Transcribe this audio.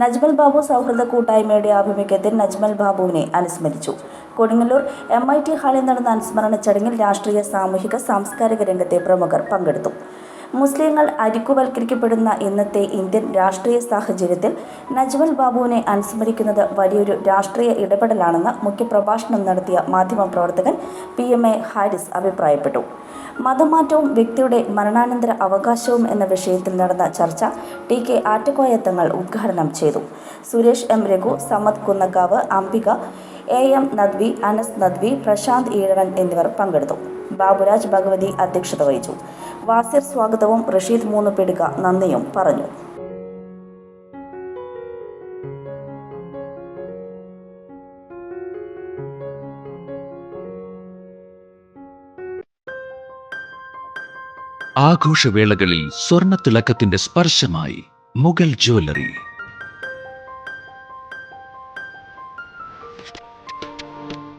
നജ്മൽ ബാബു സൗഹൃദ കൂട്ടായ്മയുടെ ആഭിമുഖ്യത്തിൽ നജ്മൽ ബാബുവിനെ അനുസ്മരിച്ചു. കൊടുങ്ങല്ലൂർ എം ഐ ടി ഹാളിൽ നടന്ന അനുസ്മരണ ചടങ്ങിൽ രാഷ്ട്രീയ സാമൂഹിക സാംസ്കാരിക രംഗത്തെ പ്രമുഖർ പങ്കെടുത്തു. മുസ്ലിങ്ങൾ അരിക്കുവൽക്കരിക്കപ്പെടുന്ന ഇന്നത്തെ ഇന്ത്യൻ രാഷ്ട്രീയ സാഹചര്യത്തിൽ നജ്മൽ ബാബുവിനെ അനുസ്മരിക്കുന്നത് വലിയൊരു രാഷ്ട്രീയ ഇടപെടലാണെന്ന് മുഖ്യപ്രഭാഷണം നടത്തിയ മാധ്യമപ്രവർത്തകൻ പി എം എ ഹാരിസ് അഭിപ്രായപ്പെട്ടു. മതമാറ്റവും വ്യക്തിയുടെ മരണാനന്തര അവകാശവും എന്ന വിഷയത്തിൽ നടന്ന ചർച്ച ടി കെ ആറ്റക്കോയ തങ്ങൾ ഉദ്ഘാടനം ചെയ്തു. Suresh M Raghu Samad Kunnakkavu Ambika A M Nadvi Anas Nadvi Prashanth Ezhavan എന്നിവർ പങ്കെടുത്തു. ബാബുരാജ് ഭഗവതി അധ്യക്ഷത വഹിച്ചു. വാസിർ സ്വാഗതവും റഷീദ് മൂന്ന് പിടുക നന്ദിയും പറഞ്ഞു. ആഘോഷവേളകളിൽ സ്വർണത്തിളക്കത്തിന്റെ സ്പർശമായി മുഗൾ ജ്വല്ലറി.